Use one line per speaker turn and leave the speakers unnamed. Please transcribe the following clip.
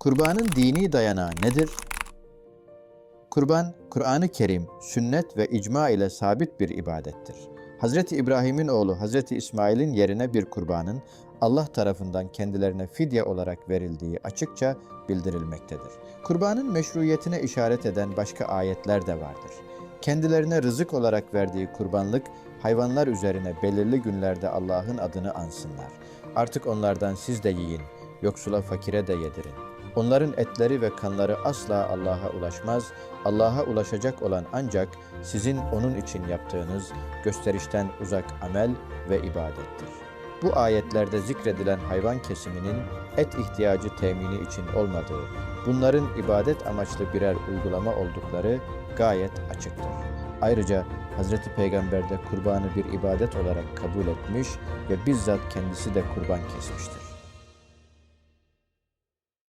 Kurbanın dini dayanağı nedir? Kurban, Kur'an-ı Kerim, sünnet ve icma ile sabit bir ibadettir. Hazreti İbrahim'in oğlu Hazreti İsmail'in yerine bir kurbanın Allah tarafından kendilerine fidye olarak verildiği açıkça bildirilmektedir. Kurbanın meşruiyetine işaret eden başka ayetler de vardır. Kendilerine rızık olarak verdiği kurbanlık, hayvanlar üzerine belirli günlerde Allah'ın adını ansınlar. Artık onlardan siz de yiyin, yoksula fakire de yedirin. Onların etleri ve kanları asla Allah'a ulaşmaz. Allah'a ulaşacak olan ancak sizin onun için yaptığınız gösterişten uzak amel ve ibadettir. Bu ayetlerde zikredilen hayvan kesiminin et ihtiyacı temini için olmadığı, bunların ibadet amaçlı birer uygulama oldukları gayet açıktır. Ayrıca Hazreti Peygamber de kurbanı bir ibadet olarak kabul etmiş ve bizzat kendisi de kurban kesmiştir.